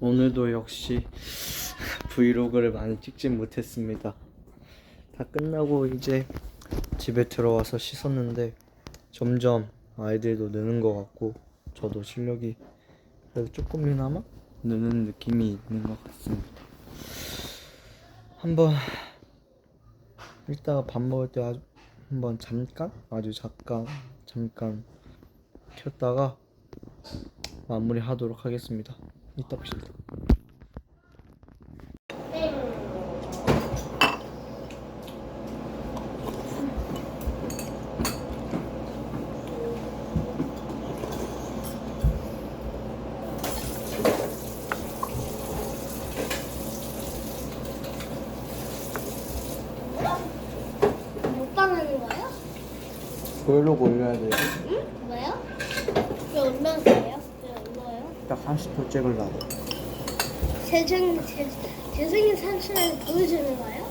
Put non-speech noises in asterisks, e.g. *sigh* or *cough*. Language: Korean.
오늘도 역시 *laughs* 브이로그를 많이 찍진 못했습니다. 다 끝나고 이제 집에 들어와서 씻었는데 점점 아이들도 느는 것 같고 저도 실력이 그래도 조금이나마 느는 느낌이 있는 것 같습니다. 한번 이따가 밥 먹을 때 아주 한번 잠깐 아주 잠깐 잠깐 켰다가 마무리하도록 하겠습니다. 이따 봅시다. 못 따르는 거예요? 브이로그 올려야 돼요. 응? 왜요? 왜 돼요? 딱 30분 찍으려고. 제, 생, 제, 제 생일 사진을 보여주는 거예요?